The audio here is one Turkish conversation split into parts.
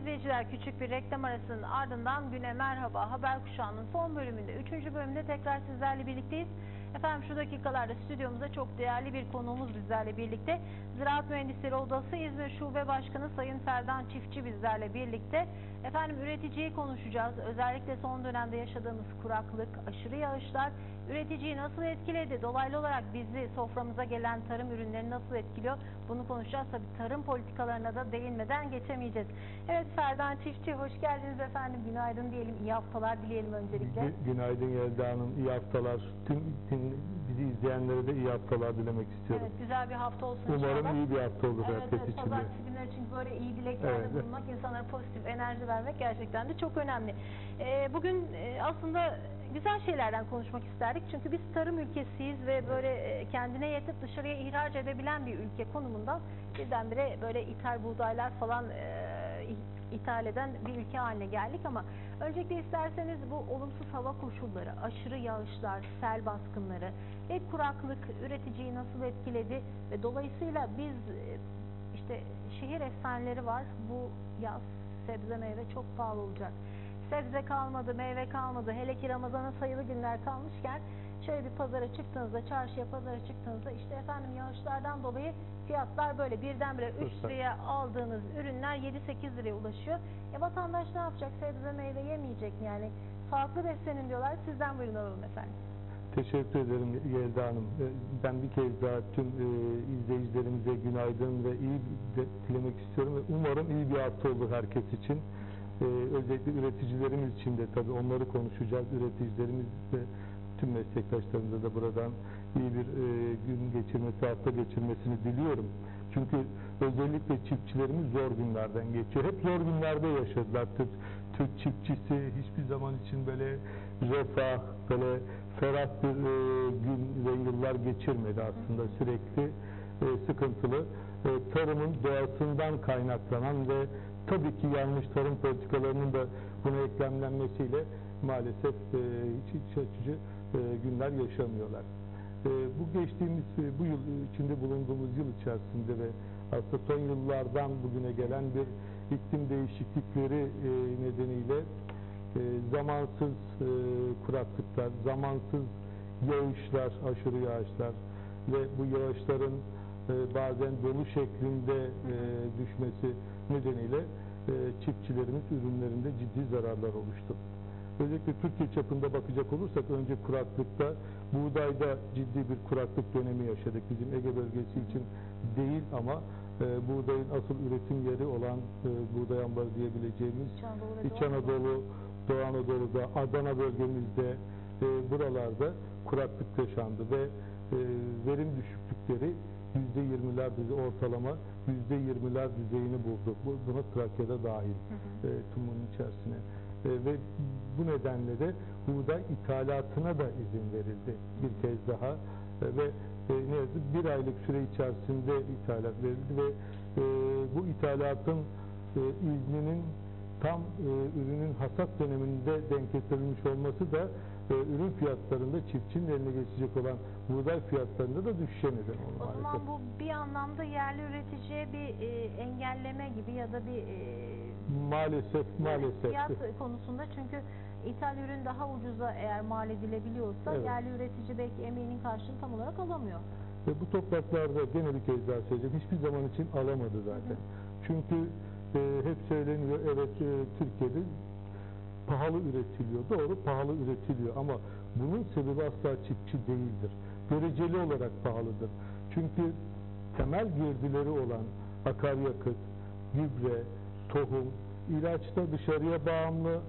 izleyiciler küçük bir reklam arasının ardından güne merhaba haber kuşağının son bölümünde 3. bölümde tekrar sizlerle birlikteyiz. Efendim şu dakikalarda stüdyomuzda çok değerli bir konuğumuz bizlerle birlikte. Ziraat Mühendisleri Odası İzmir Şube Başkanı Sayın Ferdan Çiftçi bizlerle birlikte. Efendim üreticiyi konuşacağız. Özellikle son dönemde yaşadığımız kuraklık, aşırı yağışlar üreticiyi nasıl etkiledi? Dolaylı olarak bizi soframıza gelen tarım ürünleri nasıl etkiliyor? Bunu konuşacağız. Tabii tarım politikalarına da değinmeden geçemeyeceğiz. Evet Ferdan Çiftçi hoş geldiniz efendim. Günaydın diyelim. iyi haftalar dileyelim öncelikle. Gü- Günaydın Yelda Hanım. İyi haftalar. Tüm, tüm bizi izleyenlere de iyi haftalar dilemek istiyorum. Evet güzel bir hafta olsun Umarım inşallah. iyi bir hafta olur Evet, herkes evet, için pazartesi günleri çünkü böyle iyi dileklerde Evet. bulunmak, insanlara pozitif enerji vermek gerçekten de çok önemli. Ee, bugün e, aslında güzel şeylerden konuşmak isterdik. Çünkü biz tarım ülkesiyiz ve böyle e, kendine yetip dışarıya ihraç edebilen bir ülke konumundan birdenbire böyle ithal buğdaylar falan e, ithal eden bir ülke haline geldik ama öncelikle isterseniz bu olumsuz hava koşulları, aşırı yağışlar, sel baskınları ve kuraklık üreticiyi nasıl etkiledi ve dolayısıyla biz e, işte şehir efsaneleri var. Bu yaz sebze meyve çok pahalı olacak. Sebze kalmadı, meyve kalmadı. Hele ki Ramazan'a sayılı günler kalmışken şöyle bir pazara çıktığınızda, çarşıya pazara çıktığınızda işte efendim yağışlardan dolayı fiyatlar böyle birdenbire 3 Lütfen. liraya aldığınız ürünler 7-8 liraya ulaşıyor. E vatandaş ne yapacak? Sebze meyve yemeyecek mi? Yani sağlıklı beslenin diyorlar. Sizden buyurun alalım efendim. Teşekkür ederim Yelda Hanım. Ee, Ben bir kez daha tüm e, izleyicilerimize günaydın ve iyi de dilemek istiyorum ve umarım iyi bir hafta olur herkes için. Ee, özellikle üreticilerimiz için de tabii onları konuşacağız. Üreticilerimiz ve tüm meslektaşlarımıza da buradan iyi bir e, gün geçirmesi, hafta geçirmesini diliyorum. Çünkü özellikle çiftçilerimiz zor günlerden geçiyor. Hep zor günlerde yaşadılar. Türk, Türk çiftçisi hiçbir zaman için böyle refah, böyle ferah bir e, gün ve yıllar geçirmedi aslında. Sürekli e, sıkıntılı. E, tarımın doğasından kaynaklanan ve tabii ki yanlış tarım politikalarının da buna eklemlenmesiyle maalesef e, hiç iç açıcı günler yaşamıyorlar. E, bu geçtiğimiz e, bu yıl içinde bulunduğumuz yıl içerisinde ve aslında son yıllardan bugüne gelen bir iklim değişiklikleri e, nedeniyle e, zamansız e, kuraklıklar, zamansız yağışlar, aşırı yağışlar ve bu yağışların e, bazen dolu şeklinde e, düşmesi nedeniyle e, çiftçilerimiz ürünlerinde ciddi zararlar oluştu. Özellikle Türkiye çapında bakacak olursak önce kuraklıkta buğdayda ciddi bir kuraklık dönemi yaşadık. Bizim Ege bölgesi için değil ama e, buğdayın asıl üretim yeri olan e, buğday ambarı diyebileceğimiz İç Anadolu Doğu Anadolu. Anadolu, Doğu Anadolu'da, Adana bölgemizde e, buralarda kuraklık yaşandı ve e, verim düşüklükleri yüzde yirmiler düzey ortalama yüzde yirmiler düzeyini buldu. Bu, buna Trakya'da dahil Hı hı. e, TUM'un içerisine. E, ve bu nedenle de buğday ithalatına da izin verildi bir kez daha. E, ve e, ne yazık bir aylık süre içerisinde ithalat verildi ve bu ithalatın izninin tam ürünün hasat döneminde denk getirilmiş olması da e, ürün fiyatlarında çiftçinin eline geçecek olan buğday fiyatlarında da düşüşe neden oldu O zaman maalesef. bu bir anlamda yerli üreticiye bir e, engelleme gibi ya da bir e, Maalesef, maalesef. fiyat konusunda çünkü ithal ürün daha ucuza eğer mal edilebiliyorsa Evet. yerli üretici belki emeğinin karşılığını tam olarak alamıyor. Ve bu topraklarda gene bir kez daha söyleyeceğim hiçbir zaman için alamadı zaten. Çünkü e, hep söyleniyor evet e, Türkiye'de pahalı üretiliyor. Doğru pahalı üretiliyor ama bunun sebebi asla çiftçi değildir. Göreceli olarak pahalıdır. Çünkü temel girdileri olan akaryakıt, gübre, tohum, ilaçta dışarıya bağımlı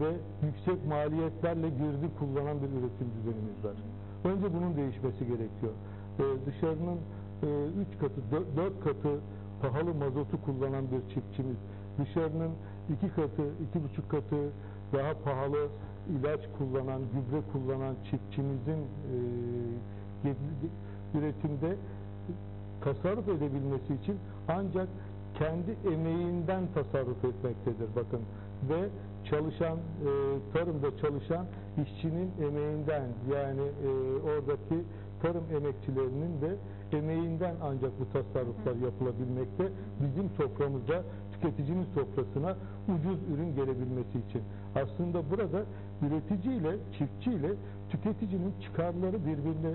ve yüksek maliyetlerle girdi kullanan bir üretim düzenimiz var. Önce bunun değişmesi gerekiyor. Ee, dışarının 3 katı, 4 katı pahalı mazotu kullanan bir çiftçimiz, dışarının 2 katı, 2,5 katı daha pahalı ilaç kullanan, gübre kullanan çiftçimizin e, üretimde tasarruf edebilmesi için ancak kendi emeğinden tasarruf etmektedir bakın. Ve çalışan e, tarımda çalışan işçinin emeğinden yani e, oradaki tarım emekçilerinin de emeğinden ancak bu tasarruflar yapılabilmekte. Bizim soframıza tüketicinin sofrasına ucuz ürün gelebilmesi için. Aslında burada üretici ile çiftçi ile tüketicinin çıkarları birbirine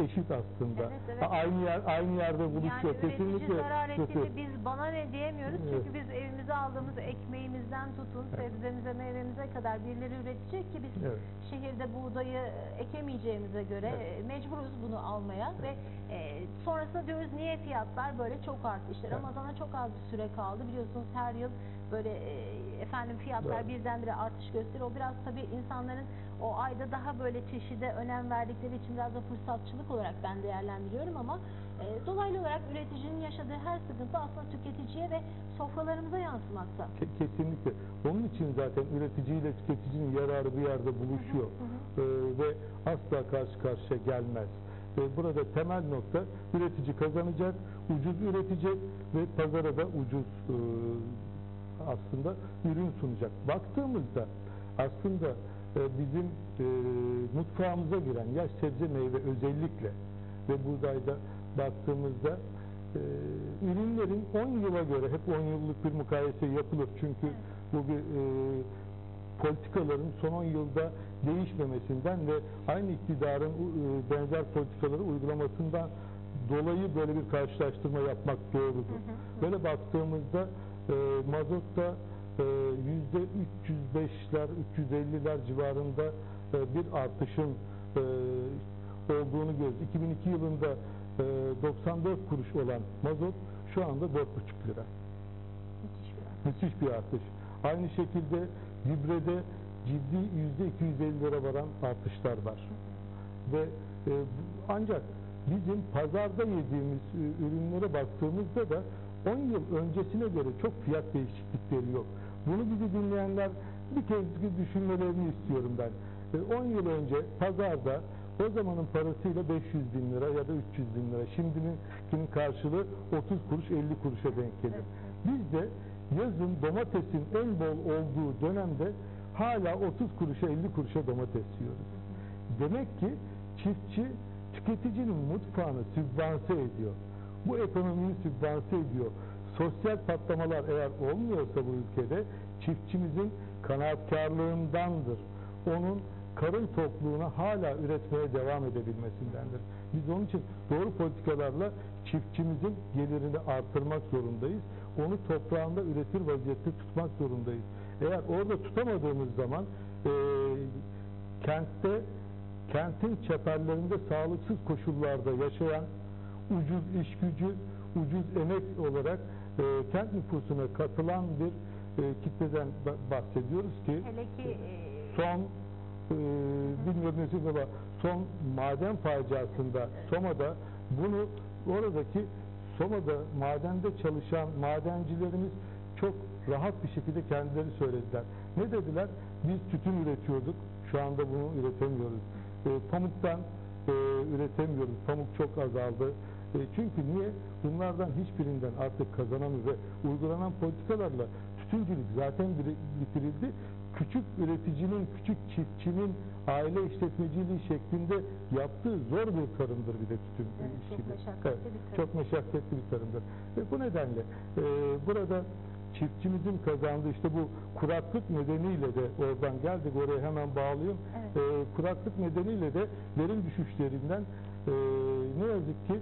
eşit aslında. Evet, evet. Aynı yer aynı yerde Yani buluşuyor. üretici Kesinlikle. zarar ettiğinde biz bana ne diyemiyoruz Evet. çünkü biz evimize aldığımız ekmeğimizden tutun sebzemize meyvemize kadar birileri üretecek ki biz Evet. şehirde buğdayı ekemeyeceğimize göre Evet. e, mecburuz bunu almaya ve e, sonrasında diyoruz niye fiyatlar böyle çok arttı işte Evet. Ramazan'a çok az bir süre kaldı biliyorsunuz her yıl böyle e, efendim fiyatlar Evet. birdenbire artış gösteriyor o biraz tabii insanların o ayda daha böyle çeşide önem verdikleri için biraz da fırsatçılık olarak ben değerlendiriyorum ama e, dolaylı olarak üreticinin yaşadığı her sıkıntı aslında tüketiciye ve sofralarımıza yansımakta. Ke- Kesinlikle. Onun için zaten üreticiyle tüketicinin yararı bir yerde buluşuyor. Ee, ve asla karşı karşıya gelmez. Ve burada temel nokta üretici kazanacak, ucuz üretecek ve pazara da ucuz e, aslında ürün sunacak. Baktığımızda aslında e, bizim e, mutfağımıza giren yaş sebze meyve özellikle ve buğdayda baktığımızda e, ürünlerin 10 yıla göre hep 10 yıllık bir mukayese yapılır. Çünkü bu bir e, politikaların son 10 yılda değişmemesinden ve aynı iktidarın e, benzer politikaları uygulamasından dolayı böyle bir karşılaştırma yapmak doğrudur. Böyle baktığımızda e, mazotta e, yüzde 305'ler, 350'ler civarında e, bir artışın e, olduğunu görüyoruz. 2002 yılında e, 94 kuruş olan mazot şu anda 4,5 lira. Müthiş bir Müthiş bir artış. Aynı şekilde gübrede ciddi yüzde 250 lira varan artışlar var. Ve e, ancak bizim pazarda yediğimiz e, ürünlere baktığımızda da 10 yıl öncesine göre çok fiyat değişiklikleri yok. Bunu bizi dinleyenler bir kez düşünmelerini istiyorum ben. E, 10 yıl önce pazarda o zamanın parasıyla 500 bin lira ya da 300 bin lira. Şimdinin karşılığı 30 kuruş 50 kuruşa denk gelir. Biz de yazın domatesin en bol olduğu dönemde hala 30 kuruşa 50 kuruşa domates yiyoruz. Demek ki çiftçi tüketicinin mutfağını sübvanse ediyor. Bu ekonomiyi sübvanse ediyor. Sosyal patlamalar eğer olmuyorsa bu ülkede çiftçimizin kanaatkarlığındandır. Onun karın tokluğuna hala üretmeye devam edebilmesindendir. Biz onun için doğru politikalarla çiftçimizin gelirini artırmak zorundayız. Onu toprağında üretir vaziyette tutmak zorundayız. Eğer orada tutamadığımız zaman eee kentte kentin çeperlerinde sağlıksız koşullarda yaşayan ucuz iş gücü, ucuz emek olarak e, kent nüfusuna katılan bir e, kitleden ba- bahsediyoruz ki Hele ki e, son e, bilmiyorum ne ama son maden faciasında Soma'da bunu oradaki Soma'da madende çalışan madencilerimiz çok rahat bir şekilde kendileri söylediler. Ne dediler? Biz tütün üretiyorduk. Şu anda bunu üretemiyoruz. E, pamuktan e, üretemiyoruz. Pamuk çok azaldı. E, çünkü niye? Bunlardan hiçbirinden artık kazanamıyor ve uygulanan politikalarla tütüncülük zaten bitirildi. Küçük üreticinin, küçük çiftçinin aile işletmeciliği şeklinde yaptığı zor bir tarımdır bir de tütün Evet, çok işi. meşakkatli bir tarım. Çok meşakkatli bir tarımdır. Ve bu nedenle e, burada çiftçimizin kazandığı işte bu kuraklık nedeniyle de oradan geldik oraya hemen bağlayayım. Evet. E, kuraklık nedeniyle de verim düşüşlerinden e, ne yazık ki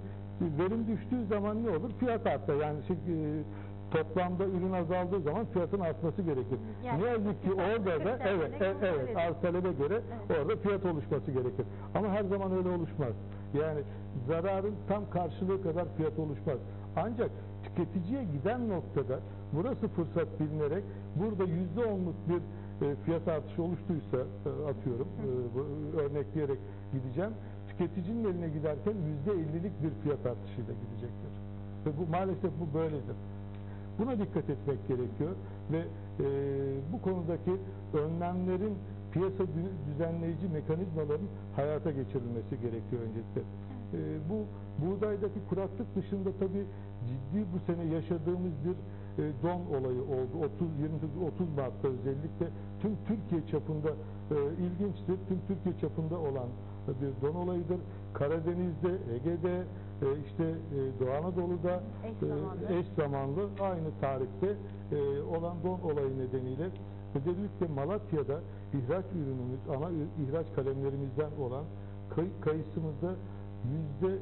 verim düştüğü zaman ne olur? Fiyat artar. Yani şey, e, toplamda ürün azaldığı zaman fiyatın artması gerekir. Yani ne yazık ki orada da evet göre evet, evet arz talebe göre Evet. orada fiyat oluşması gerekir. Ama her zaman öyle oluşmaz. Yani zararın tam karşılığı kadar fiyat oluşmaz. Ancak tüketiciye giden noktada burası fırsat bilinerek burada yüzde onluk bir e, fiyat artışı oluştuysa e, atıyorum e, örnekleyerek gideceğim. Tüketicinin eline giderken yüzde ellilik bir fiyat artışıyla gidecektir. Ve bu maalesef bu böyledir. Buna dikkat etmek gerekiyor ve e, bu konudaki önlemlerin piyasa dü- düzenleyici mekanizmaların hayata geçirilmesi gerekiyor öncelikle. E, bu buğdaydaki kuraklık dışında tabii ciddi bu sene yaşadığımız bir e, don olayı oldu. 30 20 30 Mart'ta özellikle tüm Türkiye çapında e, ilginçtir. Tüm Türkiye çapında olan bir don olayıdır. Karadeniz'de, Ege'de, e, işte e, Doğu Anadolu'da Eş e, zamanlı. eş zamanlı aynı tarihte e, olan don olayı nedeniyle özellikle Malatya'da ihraç ürünümüz, ana ihraç kalemlerimizden olan kay- kayısımızda yüzde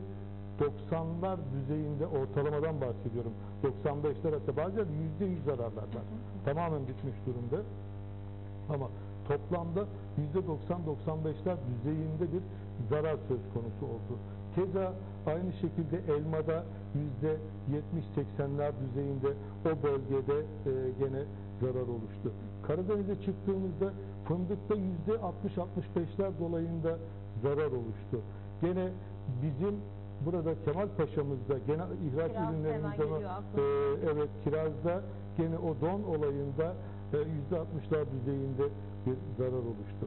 90'lar düzeyinde ortalamadan bahsediyorum. 95'ler hatta bazen yüzde yüz zararlar var. Tamamen bitmiş durumda. Ama toplamda yüzde 90-95'ler düzeyinde bir zarar söz konusu oldu. Keza aynı şekilde elmada yüzde 70-80'ler düzeyinde o bölgede e, gene zarar oluştu. Karadeniz'e çıktığımızda fındıkta yüzde 60-65'ler dolayında zarar oluştu. Gene bizim burada Kemal Paşa'mızda gene ihraç Kiraz geliyor e, evet kirazda gene o don olayında e, yüzde 60'lar düzeyinde bir zarar oluştu.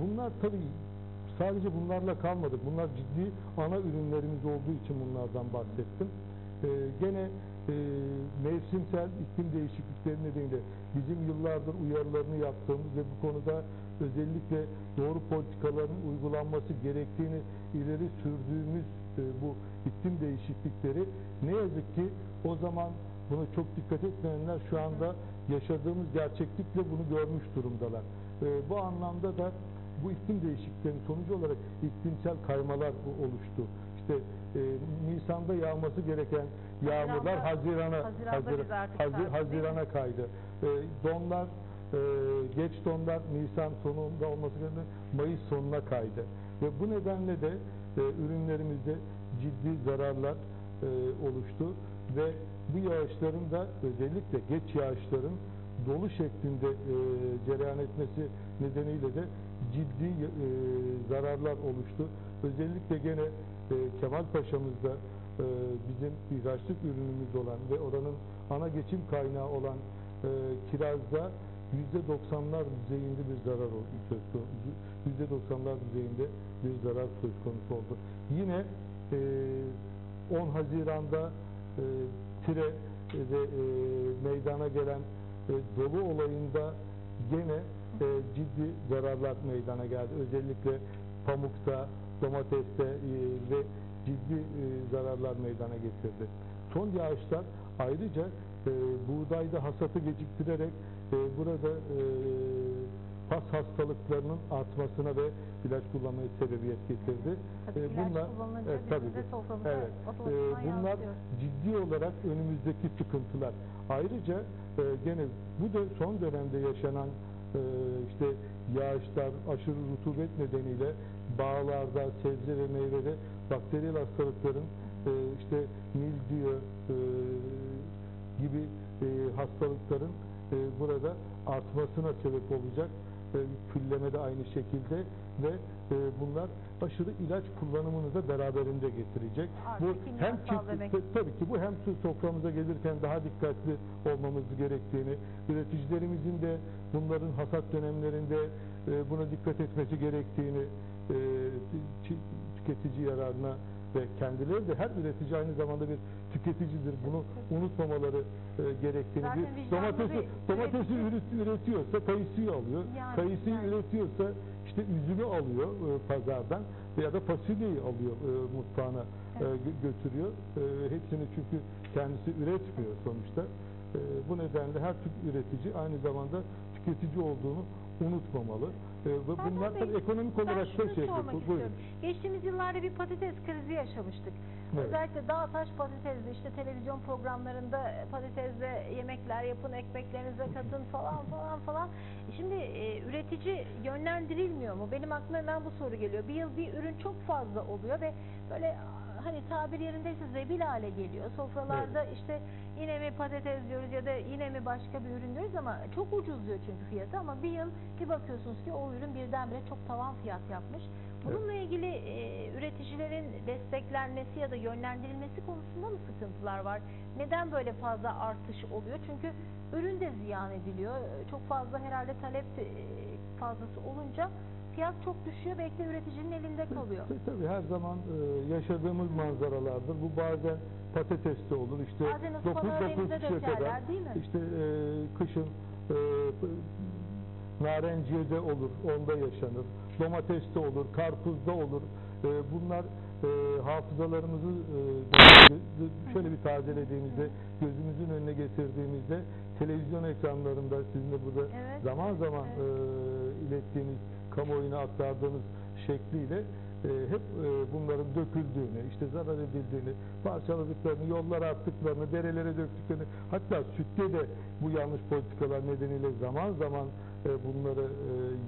Bunlar tabii sadece bunlarla kalmadık. Bunlar ciddi ana ürünlerimiz olduğu için bunlardan bahsettim. E, gene e, mevsimsel iklim değişiklikleri nedeniyle bizim yıllardır uyarılarını yaptığımız ve bu konuda özellikle doğru politikaların uygulanması gerektiğini ileri sürdüğümüz e, bu iklim değişiklikleri ne yazık ki o zaman buna çok dikkat etmeyenler şu anda yaşadığımız gerçeklikle bunu görmüş durumdalar. E, bu anlamda da bu iklim değişikliklerinin sonucu olarak iklimsel kaymalar oluştu. İşte e, Nisan'da yağması gereken yağmurlar Haziran'a Haziran'da Hazir-? Haziran'a kaydı. E, donlar e, geç donlar Nisan sonunda olması gereken Mayıs sonuna kaydı. Ve bu nedenle de e, ürünlerimizde ciddi zararlar e, oluştu ve bu yağışların da özellikle geç yağışların dolu şeklinde e, cereyan etmesi nedeniyle de ciddi e, zararlar oluştu. Özellikle gene e, Kemal Paşa'mızda e, bizim ihraçlık ürünümüz olan ve oranın ana geçim kaynağı olan e, kirazda %90'lar düzeyinde bir zarar söz konusu. %90'lar düzeyinde bir zarar söz konusu oldu. Yine e, 10 Haziran'da e, tire ve e, meydana gelen e, dolu olayında gene e, ciddi zararlar meydana geldi. Özellikle pamukta, domateste e, ve ciddi e, zararlar meydana getirdi. Son yağışlar ayrıca e, buğdayda hasatı geciktirerek e, burada e, pas hastalıklarının artmasına ve ilaç kullanmaya sebebiyet getirdi. Tabii E, ilaç bunlar- evet, tabii ki. Evet. Ee, bunlar ciddi olarak önümüzdeki sıkıntılar. Ayrıca e, gene bu da son dönemde yaşanan e, işte yağışlar, aşırı rutubet nedeniyle bağlarda, sebze ve meyvede bakteriyel hastalıkların e, işte mildiyo e, gibi e, hastalıkların e, burada artmasına sebep olacak. E, külleme de aynı şekilde ve e, bunlar aşırı ilaç kullanımını da beraberinde getirecek. Artık bu hem çift- tabii ki bu hem su- soframıza gelirken daha dikkatli olmamız gerektiğini, üreticilerimizin de bunların hasat dönemlerinde e, buna dikkat etmesi gerektiğini e, tü- tüketici yararına ve kendileri de her üretici aynı zamanda bir tüketicidir. Bunu unutmamaları e, gerektiğini. Zaten Bir domatesi domatesi üretici. üret- üretiyorsa kayısıyı alıyor. Yani, kayısıyı yani. üretiyorsa işte üzümü alıyor e, pazardan ya da fasulyeyi alıyor e, mutfağına götürüyor. E, hepsini çünkü kendisi üretmiyor sonuçta. E, bu nedenle her Türk üretici aynı zamanda tüketici olduğunu unutmamalı. E, Serkan bunlar Bey, tabii ekonomik olarak da şey yapıyor. Geçtiğimiz yıllarda bir patates krizi yaşamıştık. Evet. Özellikle dağ taş patatesli işte televizyon programlarında patatesle yemekler yapın, ekmeklerinize katın falan falan falan. Şimdi e, üretici yönlendirilmiyor mu? Benim aklıma hemen bu soru geliyor. Bir yıl bir ürün çok fazla oluyor ve böyle hani tabir yerindeyse zebil hale geliyor. Sofralarda işte yine mi patates diyoruz ya da yine mi başka bir ürün diyoruz ama çok ucuz diyor çünkü fiyatı ama bir yıl bir bakıyorsunuz ki o ürün birdenbire çok tavan fiyat yapmış. Bununla ilgili e, üreticilerin desteklenmesi ya da yönlendirilmesi konusunda mı sıkıntılar var? Neden böyle fazla artış oluyor? Çünkü ürün de ziyan ediliyor. Çok fazla herhalde talep e, fazlası olunca fiyat çok düşüyor. Belki de üreticinin elinde kalıyor. Tabii, tabii her zaman e, yaşadığımız manzaralardır. Bu bazen patates de olur. İşte Bazen ıspanağı denize kişiye dökerler, kadar değil mi? işte e, kışın e, narenciyede olur, onda yaşanır. Domateste olur, karpuzda olur. E, bunlar e, hafızalarımızı e, şöyle bir tazelediğimizde, gözümüzün önüne getirdiğimizde televizyon ekranlarında sizin de burada Evet. zaman zaman Evet. e, ilettiğiniz, kamuoyuna aktardığınız şekliyle e, hep e, bunların döküldüğünü, işte zarar edildiğini, parçaladıklarını, yollara attıklarını, derelere döktüklerini, hatta sütte de bu yanlış politikalar nedeniyle zaman zaman e, bunları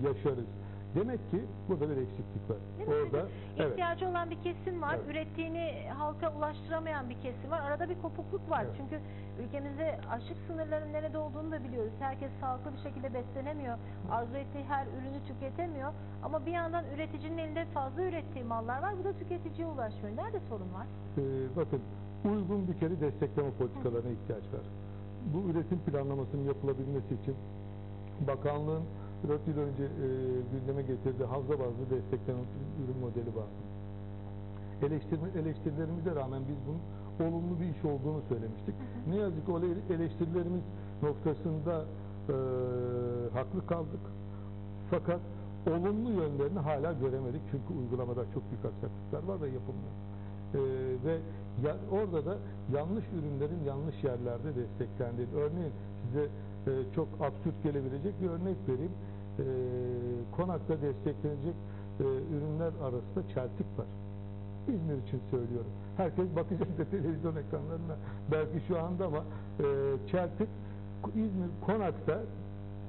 yaşarız. Demek ki burada bir eksiklik var. Değil mi? Orada evet. ihtiyacı olan bir kesim var. Evet. Ürettiğini halka ulaştıramayan bir kesim var. Arada bir kopukluk var. Evet. Çünkü ülkemizde açlık sınırlarının nerede olduğunu da biliyoruz. Herkes sağlıklı bir şekilde beslenemiyor. Arzu ettiği her ürünü tüketemiyor. Ama bir yandan üreticinin elinde fazla ürettiği mallar var. Bu da tüketiciye ulaşmıyor. Nerede sorun var? Ee, bakın uygun bir kere destekleme politikalarına ihtiyaç var. Bu üretim planlamasının yapılabilmesi için bakanlığın 4 yıl önce e, gündeme getirdiği havza bazlı destekleme ürün modeli var. Eleştirme, eleştirilerimize rağmen biz bunun olumlu bir iş olduğunu söylemiştik. Ne yazık ki o ele- eleştirilerimiz noktasında e, haklı kaldık. Fakat olumlu yönlerini hala göremedik. Çünkü uygulamada çok büyük aksaklıklar var ve yapılmıyor. Ee, ve ya, orada da yanlış ürünlerin yanlış yerlerde desteklendiği. Örneğin size e, çok absürt gelebilecek bir örnek vereyim. Ee, konakta desteklenecek e, ürünler arasında çeltik var. İzmir için söylüyorum. Herkes bakacak da televizyon ekranlarına belki şu anda ama e, çeltik İzmir konakta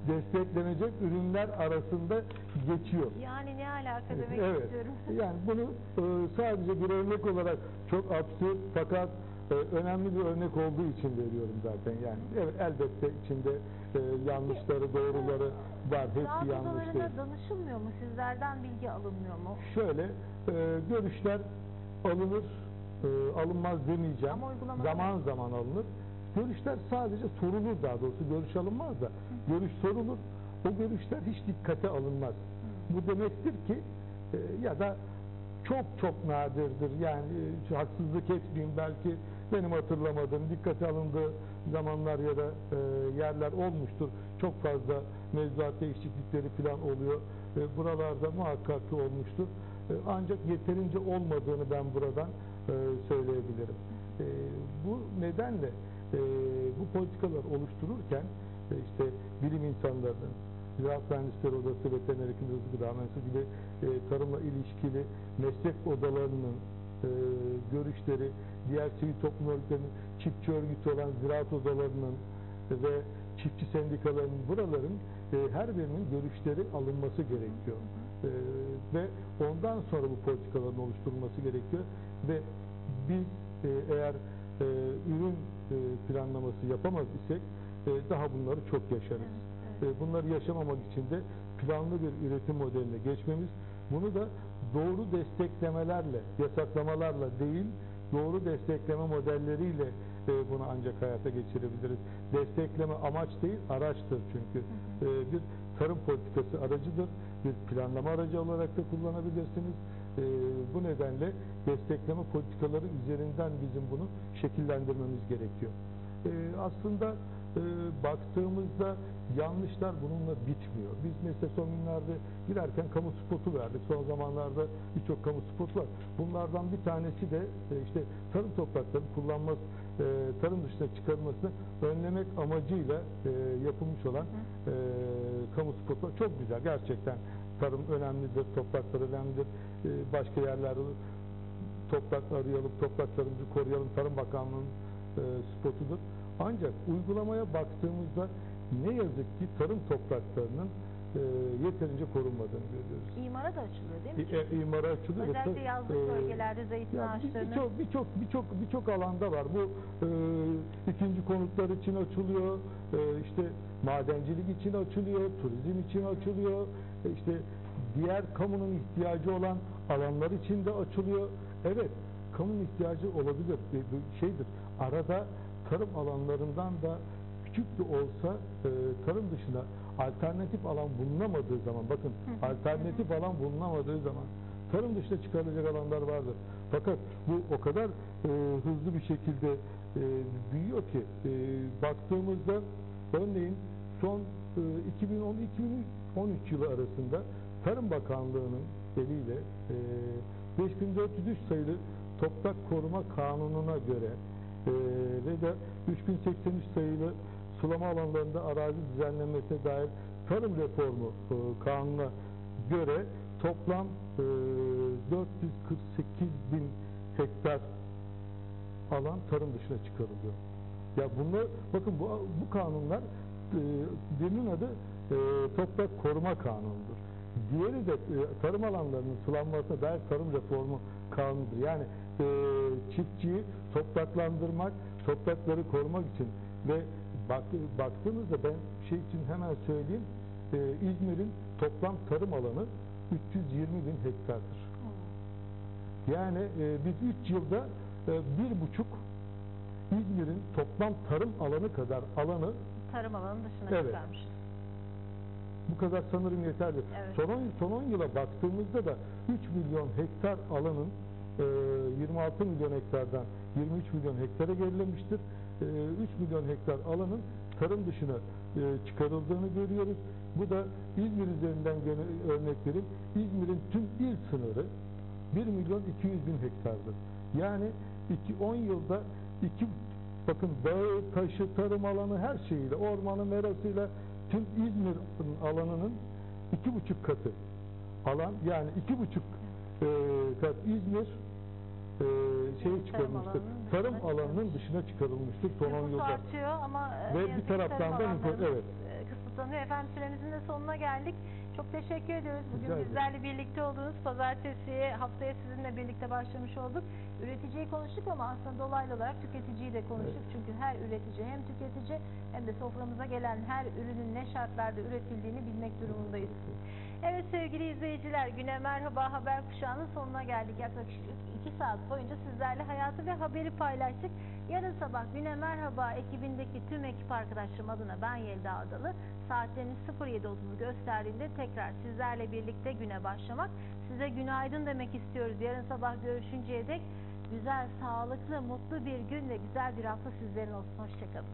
desteklenecek ürünler arasında geçiyor. Yani ne alaka demek Evet. istiyorum. Yani bunu e, sadece bir örnek olarak çok absürt fakat e, önemli bir örnek olduğu için veriyorum zaten yani. Evet elbette içinde e, yanlışları, doğruları var. Hepsi yanlış değil. danışılmıyor mu? Sizlerden bilgi alınmıyor mu? Şöyle e, görüşler alınır, e, alınmaz demeyeceğim. Ama uygulamalar- Zaman zaman alınır. Görüşler sadece sorulur daha doğrusu. Görüş alınmaz da. Görüş sorulur. O görüşler hiç dikkate alınmaz. Bu demektir ki e, ya da çok çok nadirdir. Yani e, haksızlık etmeyeyim belki benim hatırlamadığım dikkate alındığı zamanlar ya da e, yerler olmuştur. Çok fazla mevzuat değişiklikleri falan oluyor. E, buralarda muhakkak ki olmuştur. E, ancak yeterince olmadığını ben buradan e, söyleyebilirim. E, bu nedenle e, bu politikalar oluştururken e, işte bilim insanlarının, Ziraat Mühendisleri Odası, Veteriner Hekim Rızkı Gıda Mühendisliği gibi e, tarımla ilişkili meslek odalarının görüşleri, diğer sivil toplum örgütlerinin, çiftçi örgütü olan ziraat odalarının ve çiftçi sendikalarının buraların e, her birinin görüşleri alınması gerekiyor. E, ve ondan sonra bu politikaların oluşturulması gerekiyor ve biz e, eğer e, ürün e, planlaması yapamaz isek e, daha bunları çok yaşarız. E, bunları yaşamamak için de planlı bir üretim modeline geçmemiz, bunu da doğru desteklemelerle, yasaklamalarla değil, doğru destekleme modelleriyle e, bunu ancak hayata geçirebiliriz. Destekleme amaç değil, araçtır çünkü. E, bir tarım politikası aracıdır, bir planlama aracı olarak da kullanabilirsiniz. E, bu nedenle destekleme politikaları üzerinden bizim bunu şekillendirmemiz gerekiyor. E, aslında e, baktığımızda yanlışlar bununla bitmiyor. Biz mesela son günlerde girerken kamu spotu verdik. Son zamanlarda birçok kamu spotu var. Bunlardan bir tanesi de e, işte tarım toprakları kullanması, e, tarım dışına çıkarılmasını önlemek amacıyla e, yapılmış olan e, kamu spotu. Çok güzel gerçekten. Tarım önemlidir, topraklar önemlidir. E, başka yerlerde toprak arayalım, topraklarımızı koruyalım. Tarım Bakanlığı'nın e, spotudur. Ancak uygulamaya baktığımızda ne yazık ki tarım topraklarının e, yeterince korunmadığını görüyoruz. İmara da açılıyor değil mi? İ- e, imara açılıyor. Özellikle yazlık e, bölgelerde zeytin ya bir- ağaçlarının Birçok birçok birçok birçok alanda var. Bu e, ikinci konutlar için açılıyor. E, işte madencilik için açılıyor, turizm için açılıyor. E, işte diğer kamunun ihtiyacı olan alanlar için de açılıyor. Evet, kamunun ihtiyacı olabilir. E, bu şeydir. Arada tarım alanlarından da küçük de olsa e, tarım dışına alternatif alan bulunamadığı zaman bakın alternatif alan bulunamadığı zaman tarım dışına çıkarılacak alanlar vardır. Fakat bu o kadar e, hızlı bir şekilde e, büyüyor ki e, baktığımızda örneğin son e, 2010-2013 yılı arasında Tarım Bakanlığı'nın eliyle e, 5403 sayılı Toprak Koruma Kanunu'na göre ve de 3083 sayılı sulama alanlarında arazi düzenlenmesine dair tarım reformu e, kanuna göre toplam e, 448 bin hektar alan tarım dışına çıkarılıyor. Ya bunlar bakın bu bu kanunlar e, birinin adı e, toprak koruma kanunudur. Diğeri de e, tarım alanlarının sulanmasına dair tarım reformu kanunudur. Yani e, çiftçiyi topraklandırmak, toprakları korumak için ve bak, baktığınızda ben şey için hemen söyleyeyim e, İzmir'in toplam tarım alanı 320 bin hektardır. Yani e, biz 3 yılda e, bir buçuk İzmir'in toplam tarım alanı kadar alanı Tarım alanının dışına Evet. çıkarmışız. Bu kadar sanırım yeterli. Evet. Son 10, son 10 yıla baktığımızda da 3 milyon hektar alanın e, 26 milyon hektardan 23 milyon hektara gerilemiştir. E, 3 milyon hektar alanın tarım dışına e, çıkarıldığını görüyoruz. Bu da İzmir üzerinden gene örnek vereyim. İzmir'in tüm il sınırı 1 milyon 200 bin hektardır. Yani 2, 10 yılda 2 bakın dağı, taşı, tarım alanı her şeyiyle, ormanı, merasıyla tüm İzmir alanının iki buçuk katı alan yani iki buçuk e, kat İzmir e, şeye Tarım çıkarılmıştır. alanının Tarım alanının dışına çıkarılmıştır son 10 Nüfus yılda. artıyor ama e, Ve bir taraftan da nüfus- evet. e, kısıtlanıyor. Efendim süremizin de sonuna geldik. Çok teşekkür ediyoruz. Bugün Rica bizlerle birlikte olduğunuz pazartesiye haftaya sizinle birlikte başlamış olduk. Üreticiyi konuştuk ama aslında dolaylı olarak tüketiciyi de konuştuk. Çünkü her üretici hem tüketici hem de soframıza gelen her ürünün ne şartlarda üretildiğini bilmek durumundayız. Evet sevgili izleyiciler güne merhaba haber kuşağının sonuna geldik. Yaklaşık 2 saat boyunca sizlerle hayatı ve haberi paylaştık. Yarın sabah güne merhaba ekibindeki tüm ekip arkadaşlarım adına ben Yelda Adalı. Saatleriniz 07.30'u gösterdiğinde tekrar sizlerle birlikte güne başlamak. Size günaydın demek istiyoruz. Yarın sabah görüşünceye dek güzel, sağlıklı, mutlu bir gün ve güzel bir hafta sizlerin olsun. Hoşçakalın.